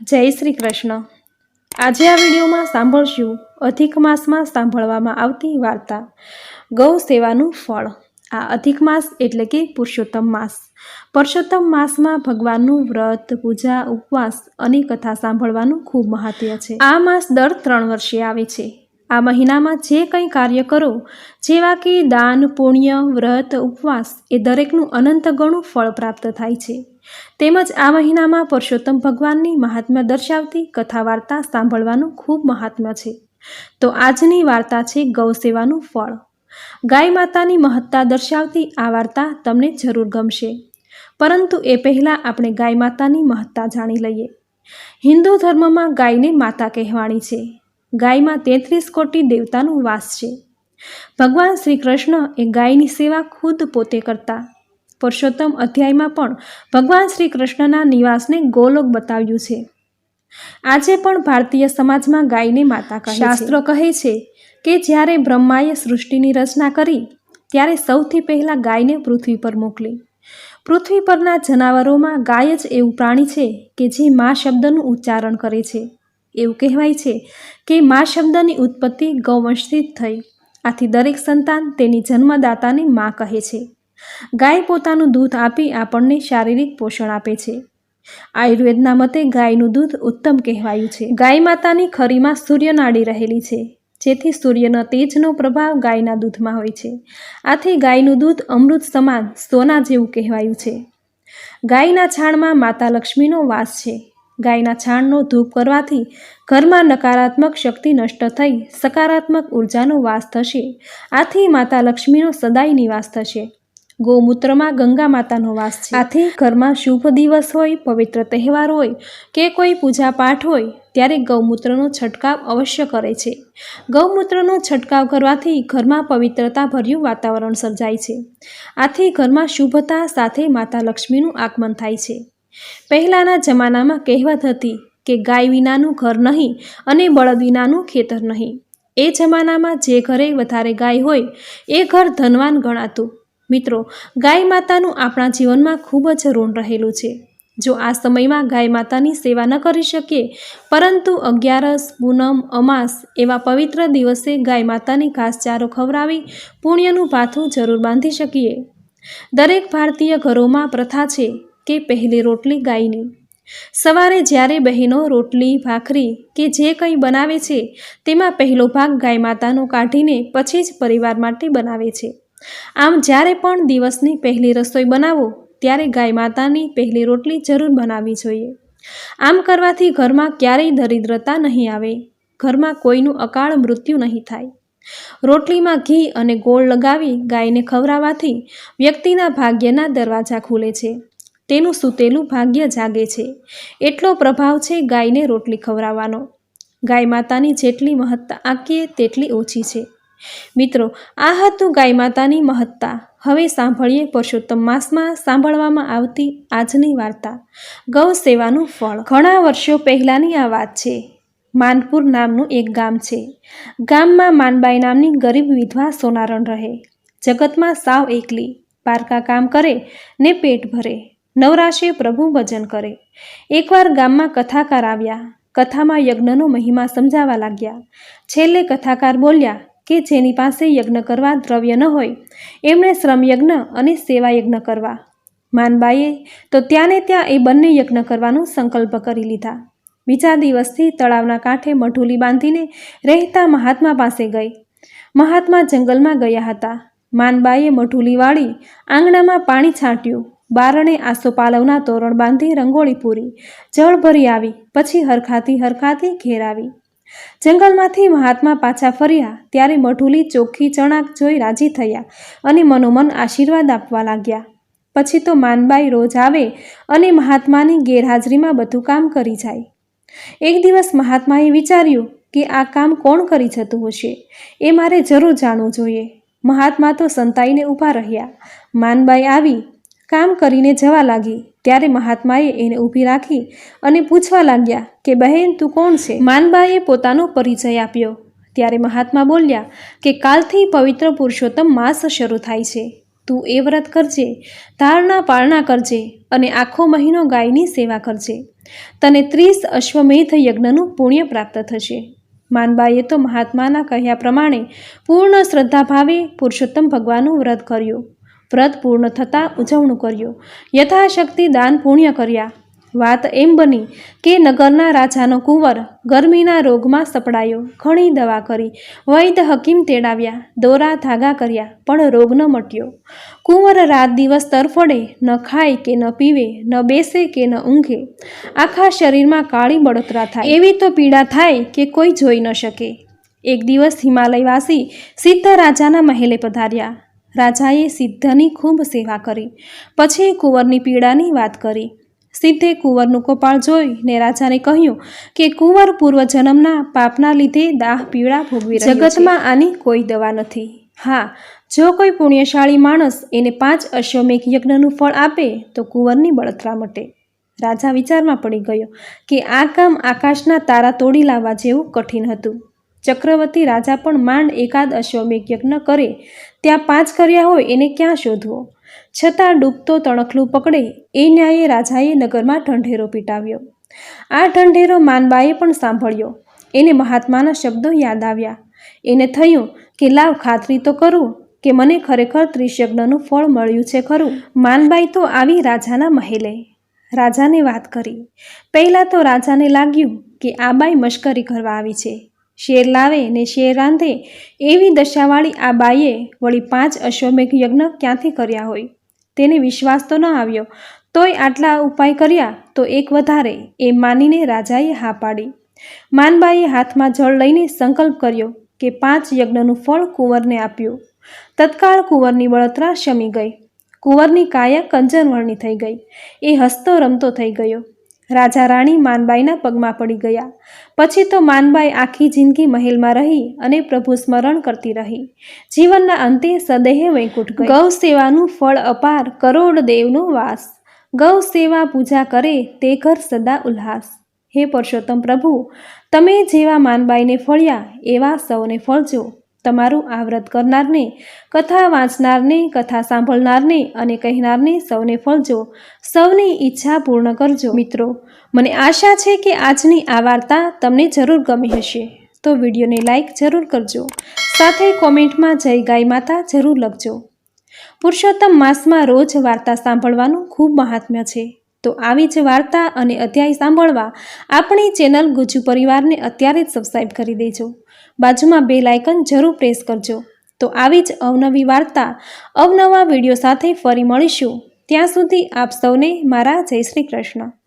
જય શ્રી કૃષ્ણ. આજે આ વિડીયોમાં સાંભળશું અધિક માસમાં સાંભળવામાં આવતી વાર્તા. ગૌ સેવાનું ફળ. આ અધિક માસ એટલે કે પુરુષોત્તમ માસ. પુરુષોત્તમ માસમાં ભગવાનનું વ્રત, પૂજા, ઉપવાસ અને કથા સાંભળવાનું ખૂબ મહાત્મ્ય છે. આ માસ દર ત્રણ વર્ષે આવે છે. આ મહિનામાં જે કંઈ કાર્ય કરો, જેવા કે દાન, પુણ્ય, વ્રત, ઉપવાસ, એ દરેકનું અનંત ગણું ફળ પ્રાપ્ત થાય છે. તેમજ આ મહિનામાં પુરુષોત્તમ ભગવાનની મહાત્મ્ય દર્શાવતી કથા વાર્તા સાંભળવાનું ખૂબ મહાત્મ્ય છે. તો આજની વાર્તા છે ગૌ સેવાનું ફળ. ગાય માતાની મહત્તા દર્શાવતી આ વાર્તા તમને જરૂર ગમશે. પરંતુ એ પહેલાં આપણે ગાય માતાની મહત્તા જાણી લઈએ. હિન્દુ ધર્મમાં ગાયને માતા કહેવાણી છે. ગાયમાં તેત્રીસ કોટી દેવતાનું વાસ છે. ભગવાન શ્રી કૃષ્ણ એ ગાયની સેવા ખુદ પોતે કરતા પુરુષોત્તમ અધ્યાયમાં પણ ભગવાન શ્રી કૃષ્ણના નિવાસને ગોલોક બતાવ્યું છે. આજે પણ ભારતીય સમાજમાં ગાયને માતા શાસ્ત્રો કહે છે કે જ્યારે બ્રહ્માએ સૃષ્ટિની રચના કરી, ત્યારે સૌથી પહેલાં ગાયને પૃથ્વી પર મોકલી. પૃથ્વી પરના જનાવરોમાં ગાય જ એવું પ્રાણી છે કે જે મા શબ્દનું ઉચ્ચારણ કરે છે. એવું કહેવાય છે કે મા શબ્દની ઉત્પત્તિ ગૌવંશથી થઈ. આથી દરેક સંતાન તેની જન્મદાતાને મા કહે છે. ગાય પોતાનું દૂધ આપી આપણને શારીરિક પોષણ આપે છે. આયુર્વેદના મતે ગાયનું દૂધ ઉત્તમ કહેવાયું છે. ગાય માતાની ખરીમાં સૂર્યનાડી રહેલી છે, જેથી સૂર્યનો તેજનો પ્રભાવ ગાયના દૂધમાં હોય છે. આથી ગાયનું દૂધ અમૃત સમાન સોના જેવું કહેવાયું છે. ગાયના છાણમાં માતા લક્ષ્મીનો વાસ છે. ગાયના છાણનો ધૂપ કરવાથી ઘરમાં નકારાત્મક શક્તિ નષ્ટ થઈ સકારાત્મક ઉર્જાનો વાસ થશે. આથી માતા લક્ષ્મીનો સદાય નિવાસ થશે. ગૌમૂત્રમાં ગંગા માતાનો વાસ છે. આથી ઘરમાં શુભ દિવસ હોય, પવિત્ર તહેવાર હોય કે કોઈ પૂજા પાઠ હોય, ત્યારે ગૌમૂત્રનો છંટકાવ અવશ્ય કરે છે. ગૌમૂત્રનો છંટકાવ કરવાથી ઘરમાં પવિત્રતા ભર્યું વાતાવરણ સર્જાય છે. આથી ઘરમાં શુભતા સાથે માતા લક્ષ્મીનું આગમન થાય છે. પહેલાંના જમાનામાં કહેવત હતી કે ગાય વિનાનું ઘર નહીં અને બળદ વિનાનું ખેતર નહીં. એ જમાનામાં જે ઘરે વધારે ગાય હોય, એ ઘર ધનવાન ગણાતું. મિત્રો, ગાય માતાનું આપણા જીવનમાં ખૂબ જ ઋણ રહેલું છે. જો આ સમયમાં ગાય માતાની સેવા ન કરી શકીએ, પરંતુ અગિયારસ, પૂનમ, અમાસ એવા પવિત્ર દિવસે ગાય માતાની ઘાસચારો ખવડાવી પુણ્યનું પાથું જરૂર બાંધી શકીએ. દરેક ભારતીય ઘરોમાં પ્રથા છે કે પહેલી રોટલી ગાયની. સવારે જ્યારે બહેનો રોટલી, ભાખરી કે જે કંઈ બનાવે છે, તેમાં પહેલો ભાગ ગાય માતાનો કાઢીને પછી જ પરિવાર માટે બનાવે છે. આમ જ્યારે પણ દિવસની પહેલી રસોઈ બનાવો, ત્યારે ગાય માતાની પહેલી રોટલી જરૂર બનાવવી જોઈએ. આમ કરવાથી ઘરમાં ક્યારેય દરિદ્રતા નહીં આવે, ઘરમાં કોઈનું અકાળ મૃત્યુ નહીં થાય. રોટલીમાં ઘી અને ગોળ લગાવી ગાયને ખવડાવવાથી વ્યક્તિના ભાગ્યના દરવાજા ખુલે છે. તેનું સૂતેલું ભાગ્ય જાગે છે. એટલો પ્રભાવ છે ગાયને રોટલી ખવડાવવાનો. ગાય માતાની જેટલી મહત્તા આંકીએ, તેટલી ઓછી છે. મિત્રો, આ હતું ગાય માતાની મહત્તા. હવે સાંભળીએ પુરુષોત્તમ માસમાં સાંભળવામાં આવતી આજની વાર્તા. ગૌ સેવાનું ફળ. ઘણા વર્ષો પહેલાંની આ વાત છે. માનપુર નામનું એક ગામ છે. ગામમાં માનબાઈ નામની ગરીબ વિધવા સોનારણ રહે. જગતમાં સાવ એકલી. પારકા કામ કરે ને પેટ ભરે. નવરાશે પ્રભુ ભજન કરે. એકવાર ગામમાં કથાકાર આવ્યા. કથામાં યજ્ઞનો મહિમા સમજાવવા લાગ્યા. છેલ્લે કથાકાર બોલ્યા કે જેની પાસે યજ્ઞ કરવા દ્રવ્ય ન હોય. એમણે શ્રમયજ્ઞ અને સેવા યજ્ઞ કરવા. માનબાઈએ તો ત્યાંને ત્યાં એ બંને યજ્ઞ કરવાનો સંકલ્પ કરી લીધા. બીજા દિવસથી તળાવના કાંઠે મઢુલી બાંધીને રહેતા મહાત્મા પાસે ગઈ. મહાત્મા જંગલમાં ગયા હતા. માનબાઈએ મઢુલી વાળી આંગણામાં પાણી છાંટ્યું. બારણે આસોપાલવના તોરણ બાંધી રંગોળી પૂરી. જળ ભરી આવી. પછી હરખાતી હરખાતી ઘેર આવી. જંગલમાંથી મહાત્મા પાછા ફર્યા ત્યારે મઢુલી ચોખ્ખી ચણાક જોઈ રાજી થયા અને મનોમન આશીર્વાદ આપવા લાગ્યા. પછી તો માનબાઈ રોજ આવે અને મહાત્માની ગેરહાજરીમાં બધું કામ કરી જાય. એક દિવસ મહાત્માએ વિચાર્યું કે આ કામ કોણ કરી જતું હશે? એ મારે જરૂર જાણવું જોઈએ. મહાત્મા તો સંતાઈને ઊભા રહ્યા. માનબાઈ આવી કામ કરીને જવા લાગી. ત્યારે મહાત્માએ એને ઊભી રાખી અને પૂછવા લાગ્યા કે, બહેન, તું કોણ છે? માનબાએ પોતાનો પરિચય આપ્યો. ત્યારે મહાત્મા બોલ્યા કે, કાલથી પવિત્ર પુરુષોત્તમ માસ શરૂ થાય છે. તું એ વ્રત કરજે, ધારણા પાળના કરજે અને આખો મહિનો ગાયની સેવા કરજે. તને ત્રીસ અશ્વમેધ યજ્ઞનું પુણ્ય પ્રાપ્ત થશે. માનબાએ તો મહાત્માના કહ્યા પ્રમાણે પૂર્ણ શ્રદ્ધાભાવે પુરુષોત્તમ ભગવાનનું વ્રત કર્યું. વ્રત પૂર્ણ થતાં ઉજવણું કર્યું. યથાશક્તિ દાન પુણ્ય કર્યા. વાત એમ બની કે નગરના રાજાનો કુંવર ગરમીના રોગમાં સપડાયો. ઘણી દવા કરી. વૈદ હકીમ તેડાવ્યા. દોરા ધાગા કર્યા, પણ રોગ ન મટ્યો. કુંવર રાત દિવસ તરફડે ન ખાય કે ન પીવે, ન બેસે કે ન ઊંઘે. આખા શરીરમાં કાળી બળતરા થાય. એવી તો પીડા થાય કે કોઈ જોઈ ન શકે. એક દિવસ હિમાલયવાસી સિદ્ધ રાજાના મહેલે પધાર્યા. રાજાએ સિદ્ધની ખૂબ સેવા કરી. પછી કુંવરની પીડાની વાત કરી. સિદ્ધે કુંવરનું કપાળ જોઈને રાજાને કહ્યું કે કુંવર પૂર્વજન્મના પાપના લીધે દાહ પીડા ભોગવી જગતમાં આની કોઈ દવા નથી. હા, જો કોઈ પુણ્યશાળી માણસ એને પાંચ અશ્વમેઘ યજ્ઞનું ફળ આપે, તો કુંવરની બળતરા મટે. રાજા વિચારમાં પડી ગયો કે આ કામ આકાશના તારા તોડી લાવવા જેવું કઠિન હતું. ચક્રવર્તી રાજા પણ માંડ એકાદ અશ્વમેઘ યજ્ઞ કરે ત્યાં પાંચ કર્યા હોય એને ક્યાં શોધવો? છતાં ડૂબતો તણખલું પકડે એ ન્યાયે રાજાએ નગરમાં ઢંઢેરો પીટાવ્યો. આ ઢંઢેરો માનબાએ પણ સાંભળ્યો. એને મહાત્માના શબ્દો યાદ આવ્યા. એને થયું કે લાવ ખાતરી તો કરું કે મને ખરેખર ત્રિશયજ્ઞનું ફળ મળ્યું છે ખરું. માનબાઈ તો આવી રાજાના મહેલે. રાજાને વાત કરી. પહેલાં તો રાજાને લાગ્યું કે આ બાઈ મશ્કરી કરવા આવી છે. શેર લાવે ને શેર રાંધે, એવી દશાવાળી આ બાઈએ વળી પાંચ અશ્વમેઘ યજ્ઞ ક્યાંથી કર્યા હોય? તેને વિશ્વાસ તો ન આવ્યો. તોય આટલા ઉપાય કર્યા તો એક વધારે એ માનીને રાજાએ હા પાડી. માનબાઈએ હાથમાં જળ લઈને સંકલ્પ કર્યો કે પાંચ યજ્ઞનું ફળ કુંવરને આપ્યું. તત્કાળ કુંવરની બળતરા શમી ગઈ. કુંવરની કાયા કંચનવર્ણી થઈ ગઈ. એ હસતો રમતો થઈ ગયો. રાજા રાણી માનબાઈના પગમાં પડી ગયા. પછી તો માનબાઈ આખી જિંદગી મહેલમાં રહી અને પ્રભુ સ્મરણ કરતી રહી. જીવનના અંતે સદેહ વૈકુંઠ ગૌ સેવાનું ફળ અપાર કરોડ દેવનો વાસ. ગૌ સેવા પૂજા કરે તે ઘર સદા ઉલ્લાસ. હે પરસોત્તમ પ્રભુ, તમે જેવા માનબાઈને ફળ્યા એવા સૌને ફળજો. તમારું આ વ્રત કરનારને, કથા વાંચનારને, કથા સાંભળનારને અને કહેનારને સૌને ફળજો. સૌની ઈચ્છા પૂર્ણ કરજો. મિત્રો, મને આશા છે કે આજની આ વાર્તા તમને જરૂર ગમી હશે. તો વિડીયોને લાઈક જરૂર કરજો. સાથે કોમેન્ટમાં જય ગાય માતા જરૂર લખજો. પુરુષોત્તમ માસમાં રોજ વાર્તા સાંભળવાનું ખૂબ મહાત્મ્ય છે. તો આવી જ વાર્તા અને અધ્યાય સાંભળવા આપણી ચેનલ ગુજુ પરિવારને અત્યારે જ સબસ્ક્રાઈબ કરી દેજો. બાજુમાં બે લાઇકન જરૂર પ્રેસ કરજો. તો આવી જ અવનવી વાર્તા, અવનવા વીડિયો સાથે ફરી મળીશું. ત્યાં સુધી આપ સૌને મારા જય શ્રી કૃષ્ણ.